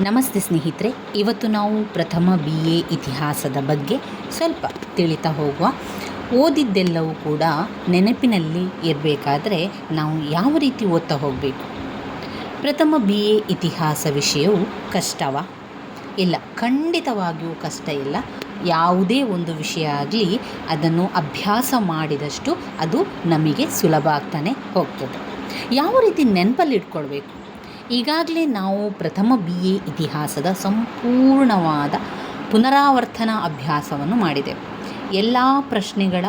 ನಮಸ್ತೆ ಸ್ನೇಹಿತರೆ, ಇವತ್ತು ನಾವು ಪ್ರಥಮ ಬಿ ಎ ಇತಿಹಾಸದ ಬಗ್ಗೆ ಸ್ವಲ್ಪ ತಿಳಿತಾ ಹೋಗುವ. ಓದಿದ್ದೆಲ್ಲವೂ ಕೂಡ ನೆನಪಿನಲ್ಲಿ ಇರಬೇಕಾದ್ರೆ ನಾವು ಯಾವ ರೀತಿ ಓದ್ತಾ ಹೋಗಬೇಕು? ಪ್ರಥಮ ಬಿ ಎ ಇತಿಹಾಸ ವಿಷಯವು ಕಷ್ಟವ? ಇಲ್ಲ, ಖಂಡಿತವಾಗಿಯೂ ಕಷ್ಟ ಇಲ್ಲ. ಯಾವುದೇ ಒಂದು ವಿಷಯ ಆಗಲಿ, ಅದನ್ನು ಅಭ್ಯಾಸ ಮಾಡಿದಷ್ಟು ಅದು ನಮಗೆ ಸುಲಭ ಆಗ್ತಾನೆ ಹೋಗ್ತದೆ. ಯಾವ ರೀತಿ ನೆನಪಲ್ಲಿ ಇಟ್ಕೊಳ್ಬೇಕು? ಈಗಾಗಲೇ ನಾವು ಪ್ರಥಮ ಬಿ ಎ ಇತಿಹಾಸದ ಸಂಪೂರ್ಣವಾದ ಪುನರಾವರ್ತನ ಅಭ್ಯಾಸವನ್ನು ಮಾಡಿದೆವು. ಎಲ್ಲ ಪ್ರಶ್ನೆಗಳ,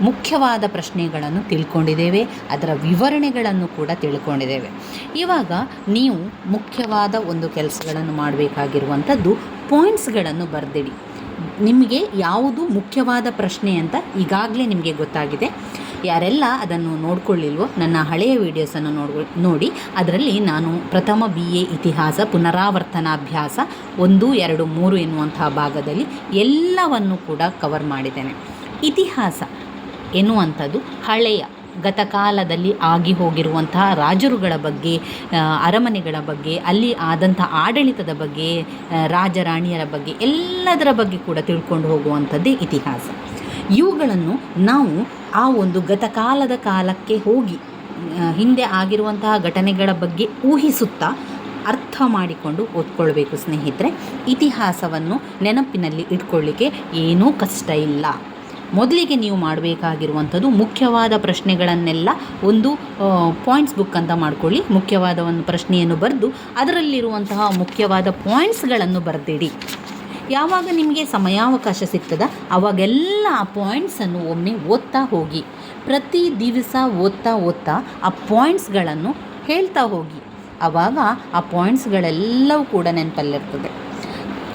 ಮುಖ್ಯವಾದ ಪ್ರಶ್ನೆಗಳನ್ನು ತಿಳ್ಕೊಂಡಿದ್ದೇವೆ, ಅದರ ವಿವರಣೆಗಳನ್ನು ಕೂಡ ತಿಳ್ಕೊಂಡಿದ್ದೇವೆ. ಇವಾಗ ನೀವು ಮುಖ್ಯವಾದ ಒಂದು ಕೆಲಸಗಳನ್ನು ಮಾಡಬೇಕಾಗಿರುವಂಥದ್ದು ಪಾಯಿಂಟ್ಸ್ಗಳನ್ನು ಬರೆದಿಡಿ. ನಿಮಗೆ ಯಾವುದು ಮುಖ್ಯವಾದ ಪ್ರಶ್ನೆ ಅಂತ ಈಗಾಗಲೇ ನಿಮಗೆ ಗೊತ್ತಾಗಿದೆ. ಯಾರೆಲ್ಲ ಅದನ್ನು ನೋಡಿಕೊಳ್ಳಿಲ್ವೋ ನನ್ನ ಹಳೆಯ ವಿಡಿಯೋಸನ್ನು ನೋಡ್ಕೊ ನೋಡಿ, ಅದರಲ್ಲಿ ನಾನು ಪ್ರಥಮ ಬಿ ಎ ಇತಿಹಾಸ, ಪುನರಾವರ್ತನಾಭ್ಯಾಸ, ಒಂದು, ಎರಡು, ಮೂರು ಎನ್ನುವಂತಹ ಭಾಗದಲ್ಲಿ ಎಲ್ಲವನ್ನು ಕೂಡ ಕವರ್ ಮಾಡಿದ್ದೇನೆ. ಇತಿಹಾಸ ಎನ್ನುವಂಥದ್ದು ಹಳೆಯ ಗತಕಾಲದಲ್ಲಿ ಆಗಿ ಹೋಗಿರುವಂತಹ ರಾಜರುಗಳ ಬಗ್ಗೆ ಅರಮನೆಗಳ ಬಗ್ಗೆ, ಅಲ್ಲಿ ಆದಂಥ ಆಡಳಿತದ ಬಗ್ಗೆ ರಾಜರಾಣಿಯರ ರಾಜ ರಾಣಿಯರ ಬಗ್ಗೆ, ಎಲ್ಲದರ ಬಗ್ಗೆ ಕೂಡ ತಿಳ್ಕೊಂಡು ಹೋಗುವಂಥದ್ದೇ ಇತಿಹಾಸ. ಇವುಗಳನ್ನು ನಾವು ಆ ಒಂದು ಗತಕಾಲದ ಕಾಲಕ್ಕೆ ಹೋಗಿ ಹಿಂದೆ ಆಗಿರುವಂತಹ ಘಟನೆಗಳ ಬಗ್ಗೆ ಊಹಿಸುತ್ತಾ ಅರ್ಥ ಮಾಡಿಕೊಂಡು ಓದ್ಕೊಳ್ಬೇಕು ಸ್ನೇಹಿತರೆ. ಇತಿಹಾಸವನ್ನು ನೆನಪಿನಲ್ಲಿ ಇಟ್ಕೊಳ್ಳಿಕ್ಕೆ ಏನೂ ಕಷ್ಟ ಇಲ್ಲ. ಮೊದಲಿಗೆ ನೀವು ಮಾಡಬೇಕಾಗಿರುವಂಥದ್ದು ಮುಖ್ಯವಾದ ಪ್ರಶ್ನೆಗಳನ್ನೆಲ್ಲ ಒಂದು ಪಾಯಿಂಟ್ಸ್ ಬುಕ್ ಅಂತ ಮಾಡ್ಕೊಳ್ಳಿ. ಮುಖ್ಯವಾದ ಒಂದು ಪ್ರಶ್ನೆಯನ್ನು ಬರೆದು ಅದರಲ್ಲಿರುವಂತಹ ಮುಖ್ಯವಾದ ಪಾಯಿಂಟ್ಸ್ಗಳನ್ನು ಬರೆದಿಡಿ. ಯಾವಾಗ ನಿಮಗೆ ಸಮಯಾವಕಾಶ ಸಿಗ್ತದ? ಅವಾಗೆಲ್ಲ ಆ ಪಾಯಿಂಟ್ಸನ್ನು ಒಮ್ಮೆ ಓದ್ತಾ ಹೋಗಿ. ಪ್ರತಿ ದಿವಸ ಓದ್ತಾ ಓದ್ತಾ ಆ ಪಾಯಿಂಟ್ಸ್ಗಳನ್ನು ಹೇಳ್ತಾ ಹೋಗಿ. ಆವಾಗ ಆ ಪಾಯಿಂಟ್ಸ್ಗಳೆಲ್ಲವೂ ಕೂಡ ನೆನಪಲ್ಲಿರ್ತದೆ.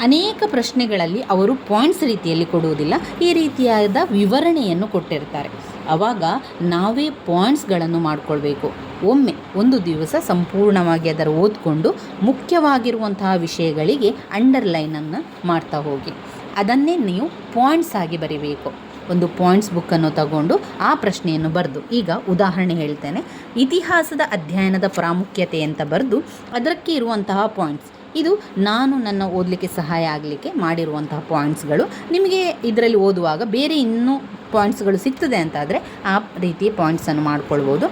ಅನೇಕ ಪ್ರಶ್ನೆಗಳಲ್ಲಿ ಅವರು ಪಾಯಿಂಟ್ಸ್ ರೀತಿಯಲ್ಲಿ ಕೊಡುವುದಿಲ್ಲ. ಈ ರೀತಿಯಾದ ವಿವರಣೆಯನ್ನು ಕೊಟ್ಟಿರ್ತಾರೆ. ಆವಾಗ ನಾವೇ ಪಾಯಿಂಟ್ಸ್ಗಳನ್ನು ಮಾಡಿಕೊಳ್ಬೇಕು. ಒಮ್ಮೆ ಒಂದು ದಿವಸ ಸಂಪೂರ್ಣವಾಗಿ ಅದರ ಓದ್ಕೊಂಡು ಮುಖ್ಯವಾಗಿರುವಂತಹ ವಿಷಯಗಳಿಗೆ ಅಂಡರ್ಲೈನನ್ನು ಮಾಡ್ತಾ ಹೋಗಿ. ಅದನ್ನೇ ನೀವು ಪಾಯಿಂಟ್ಸ್ ಆಗಿ ಬರಿಬೇಕು. ಒಂದು ಪಾಯಿಂಟ್ಸ್ ಬುಕ್ಕನ್ನು ತಗೊಂಡು ಆ ಪ್ರಶ್ನೆಯನ್ನು ಬರೆದು, ಈಗ ಉದಾಹರಣೆ ಹೇಳ್ತೇನೆ. ಇತಿಹಾಸದ ಅಧ್ಯಯನದ ಪ್ರಾಮುಖ್ಯತೆ ಅಂತ ಬರೆದು, ಅದಕ್ಕೆ ಇರುವಂತಹ ಪಾಯಿಂಟ್ಸ್ ಇದು ನಾನು ನನ್ನ ಓದಲಿಕ್ಕೆ ಸಹಾಯ ಆಗಲಿಕ್ಕೆ ಮಾಡಿರುವಂತಹ ಪಾಯಿಂಟ್ಸ್ಗಳು ನಿಮಗೆ ಇದರಲ್ಲಿ ಓದುವಾಗ ಬೇರೆ ಇನ್ನೂ ಪಾಯಿಂಟ್ಸ್ಗಳು ಸಿಗ್ತದೆ ಅಂತಾದರೆ ಆ ರೀತಿ ಪಾಯಿಂಟ್ಸನ್ನು ಮಾಡ್ಕೊಳ್ಬೋದು.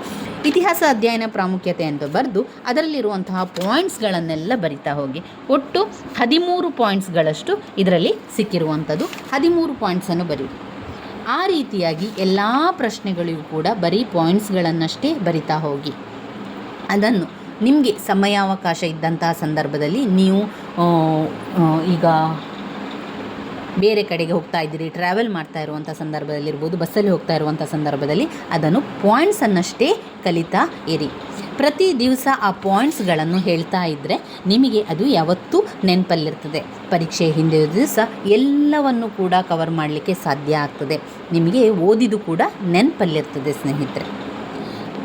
ಇತಿಹಾಸ ಅಧ್ಯಯನ ಪ್ರಾಮುಖ್ಯತೆ ಅಂತ ಬರೆದು ಅದರಲ್ಲಿರುವಂತಹ ಪಾಯಿಂಟ್ಸ್ಗಳನ್ನೆಲ್ಲ ಬರಿತಾ ಹೋಗಿ. ಒಟ್ಟು ಹದಿಮೂರು ಪಾಯಿಂಟ್ಸ್ಗಳಷ್ಟು ಇದರಲ್ಲಿ ಸಿಕ್ಕಿರುವಂಥದ್ದು. ಹದಿಮೂರು ಪಾಯಿಂಟ್ಸನ್ನು ಬರೀರಿ ಆ ರೀತಿಯಾಗಿ ಎಲ್ಲ ಪ್ರಶ್ನೆಗಳಿಗೂ ಕೂಡ ಬರೀ ಪಾಯಿಂಟ್ಸ್ಗಳನ್ನಷ್ಟೇ ಬರಿತಾ ಹೋಗಿ. ಅದನ್ನು ನಿಮಗೆ ಸಮಯಾವಕಾಶ ಇದ್ದಂತಹ ಸಂದರ್ಭದಲ್ಲಿ ನೀವು ಈಗ ಬೇರೆ ಕಡೆಗೆ ಹೋಗ್ತಾ ಇದ್ದೀರಿ ಟ್ರಾವೆಲ್ ಮಾಡ್ತಾ ಇರುವಂಥ ಸಂದರ್ಭದಲ್ಲಿರ್ಬೋದು, ಬಸ್ಸಲ್ಲಿ ಹೋಗ್ತಾ ಇರುವಂಥ ಸಂದರ್ಭದಲ್ಲಿ ಅದನ್ನು ಪಾಯಿಂಟ್ಸನ್ನಷ್ಟೇ ಕಲಿತಾ ಇರಿ. ಪ್ರತಿ ದಿವಸ ಆ ಪಾಯಿಂಟ್ಸ್ಗಳನ್ನು ಹೇಳ್ತಾ ಇದ್ದರೆ ನಿಮಗೆ ಅದು ಯಾವತ್ತೂ ನೆನಪಲ್ಲಿರ್ತದೆ. ಪರೀಕ್ಷೆ ಹಿಂದೆ ದಿವಸ ಎಲ್ಲವನ್ನು ಕೂಡ ಕವರ್ ಮಾಡಲಿಕ್ಕೆ ಸಾಧ್ಯ ಆಗ್ತದೆ. ನಿಮಗೆ ಓದಿದು ಕೂಡ ನೆನಪಲ್ಲಿರ್ತದೆ ಸ್ನೇಹಿತರೆ.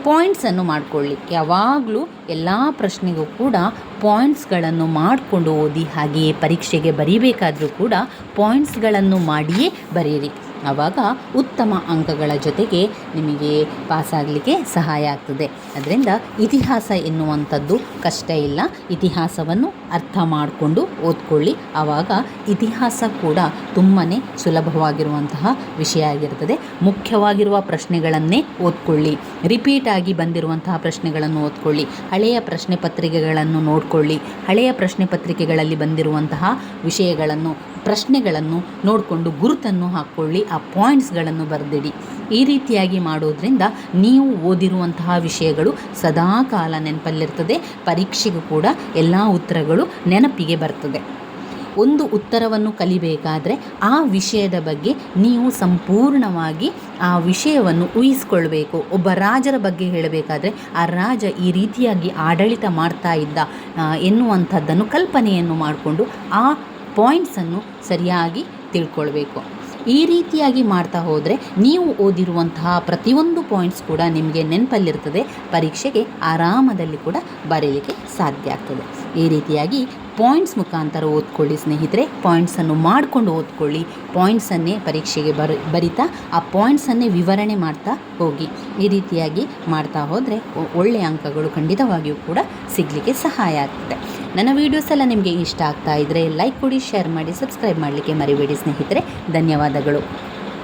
ಪಾಯಿಂಟ್ಸನ್ನು ಮಾಡಿಕೊಳ್ಳಿ ಯಾವಾಗಲೂ ಎಲ್ಲ ಪ್ರಶ್ನೆಗೂ ಕೂಡ ಪಾಯಿಂಟ್ಸ್ಗಳನ್ನು ಮಾಡಿಕೊಂಡು ಓದಿ, ಹಾಗೆಯೇ ಪರೀಕ್ಷೆಗೆ ಬರೀಬೇಕಾದರೂ ಕೂಡ ಪಾಯಿಂಟ್ಸ್ಗಳನ್ನು ಮಾಡಿಯೇ ಬರೀರಿ. ಆವಾಗ ಉತ್ತಮ ಅಂಕಗಳ ಜೊತೆಗೆ ನಿಮಗೆ ಪಾಸಾಗಲಿಕ್ಕೆ ಸಹಾಯ ಆಗ್ತದೆ. ಅದರಿಂದ ಇತಿಹಾಸ ಎನ್ನುವಂಥದ್ದು ಕಷ್ಟ ಇಲ್ಲ. ಇತಿಹಾಸವನ್ನು ಅರ್ಥ ಮಾಡಿಕೊಂಡು ಓದ್ಕೊಳ್ಳಿ. ಆವಾಗ ಇತಿಹಾಸ ಕೂಡ ತುಂಬಾ ಸುಲಭವಾಗಿರುವಂತಹ ವಿಷಯ ಆಗಿರ್ತದೆ. ಮುಖ್ಯವಾಗಿರುವ ಪ್ರಶ್ನೆಗಳನ್ನೇ ಓದ್ಕೊಳ್ಳಿ. ರಿಪೀಟ್ ಆಗಿ ಬಂದಿರುವಂತಹ ಪ್ರಶ್ನೆಗಳನ್ನು ಓದ್ಕೊಳ್ಳಿ. ಹಳೆಯ ಪ್ರಶ್ನೆ ಪತ್ರಿಕೆಗಳನ್ನು ನೋಡಿಕೊಳ್ಳಿ. ಹಳೆಯ ಪ್ರಶ್ನೆ ಪತ್ರಿಕೆಗಳಲ್ಲಿ ಬಂದಿರುವಂತಹ ವಿಷಯಗಳನ್ನು, ಪ್ರಶ್ನೆಗಳನ್ನು ನೋಡಿಕೊಂಡು ಗುರುತನ್ನು ಹಾಕ್ಕೊಳ್ಳಿ. ಆ ಪಾಯಿಂಟ್ಸ್ಗಳನ್ನು ಬರೆದಿಡಿ. ಈ ರೀತಿಯಾಗಿ ಮಾಡೋದ್ರಿಂದ ನೀವು ಓದಿರುವಂತಹ ವಿಷಯಗಳು ಸದಾ ಕಾಲ ನೆನಪಲ್ಲಿರ್ತದೆ. ಪರೀಕ್ಷೆಗೂ ಕೂಡ ಎಲ್ಲ ಉತ್ತರಗಳು ನೆನಪಿಗೆ ಬರ್ತದೆ. ಒಂದು ಉತ್ತರವನ್ನು ಕಲಿಬೇಕಾದರೆ ಆ ವಿಷಯದ ಬಗ್ಗೆ ನೀವು ಸಂಪೂರ್ಣವಾಗಿ ಆ ವಿಷಯವನ್ನು ಊಹಿಸ್ಕೊಳ್ಬೇಕು. ಒಬ್ಬ ರಾಜರ ಬಗ್ಗೆ ಹೇಳಬೇಕಾದ್ರೆ ಆ ರಾಜ ಈ ರೀತಿಯಾಗಿ ಆಡಳಿತ ಮಾಡ್ತಾ ಇದ್ದ ಎನ್ನುವಂಥದ್ದನ್ನು ಕಲ್ಪನೆಯನ್ನು ಮಾಡಿಕೊಂಡು ಆ ಪಾಯಿಂಟ್ಸನ್ನು ಸರಿಯಾಗಿ ತಿಳ್ಕೊಳ್ಬೇಕು. ಈ ರೀತಿಯಾಗಿ ಮಾಡ್ತಾ ಹೋದರೆ ನೀವು ಓದಿರುವಂತಹ ಪ್ರತಿಯೊಂದು ಪಾಯಿಂಟ್ಸ್ ಕೂಡ ನಿಮಗೆ ನೆನಪಲ್ಲಿರ್ತದೆ. ಪರೀಕ್ಷೆಗೆ ಆರಾಮದಲ್ಲಿ ಕೂಡ ಬರೆಯಲಿಕ್ಕೆ ಸಾಧ್ಯ ಆಗ್ತದೆ. ಈ ರೀತಿಯಾಗಿ ಪಾಯಿಂಟ್ಸ್ ಮುಖಾಂತರ ಓದ್ಕೊಳ್ಳಿ ಸ್ನೇಹಿತರೆ. ಪಾಯಿಂಟ್ಸನ್ನು ಮಾಡಿಕೊಂಡು ಓದ್ಕೊಳ್ಳಿ. ಪಾಯಿಂಟ್ಸನ್ನೇ ಪರೀಕ್ಷೆಗೆ ಬರ, ಬರಿತಾ, ಆ ಪಾಯಿಂಟ್ಸನ್ನೇ ವಿವರಣೆ ಮಾಡ್ತಾ ಹೋಗಿ. ಈ ರೀತಿಯಾಗಿ ಮಾಡ್ತಾ ಹೋದರೆ ಒಳ್ಳೆಯ ಅಂಕಗಳು ಖಂಡಿತವಾಗಿಯೂ ಕೂಡ ಸಿಗಲಿಕ್ಕೆ ಸಹಾಯ ಆಗ್ತದೆ. ನನ್ನ ವೀಡಿಯೋಸ್ ಎಲ್ಲ ನಿಮಗೆ ಇಷ್ಟ ಆಗ್ತಾ ಇದ್ದರೆ ಲೈಕ್ ಕೊಡಿ ಶೇರ್ ಮಾಡಿ ಸಬ್ಸ್ಕ್ರೈಬ್ ಮಾಡಲಿಕ್ಕೆ ಮರಿಬೇಡಿ ಸ್ನೇಹಿತರೆ. ಧನ್ಯವಾದಗಳು.